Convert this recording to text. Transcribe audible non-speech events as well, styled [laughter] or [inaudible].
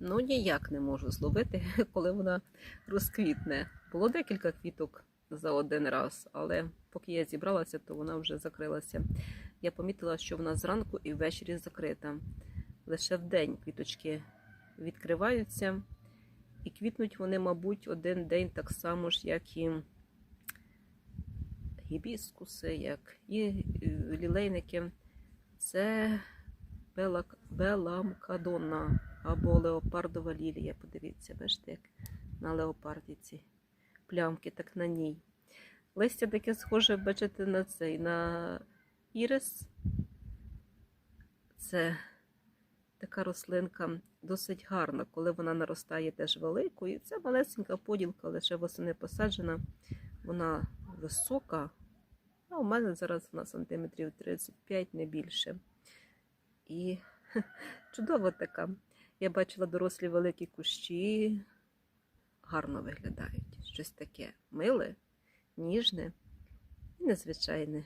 Ну, ніяк не можу зловити, [laughs] коли вона розквітне. Було декілька квіток за один раз, але поки я зібралася, то вона вже закрилася. Я помітила, що вона зранку і ввечері закрита. Лише вдень квіточки відкриваються, і квітнуть вони, мабуть, один день так само ж, як і гібіскуси, як і е, лілейники. Це Белак- Беламкадонна або леопардова лілія. Подивіться, бачите, як на леопарді ці плямки, так на ній. Листя таке схоже, бачите, на цей, на ірис. Це така рослинка досить гарна, коли вона наростає теж великою. Це малесенька поділка, лише восени посаджена. Вона висока. А у мене зараз вона сантиметрів 35, не більше. І [laughs] чудова така. Я бачила дорослі великі кущі, гарно виглядають. Щось таке миле, ніжне і незвичайне.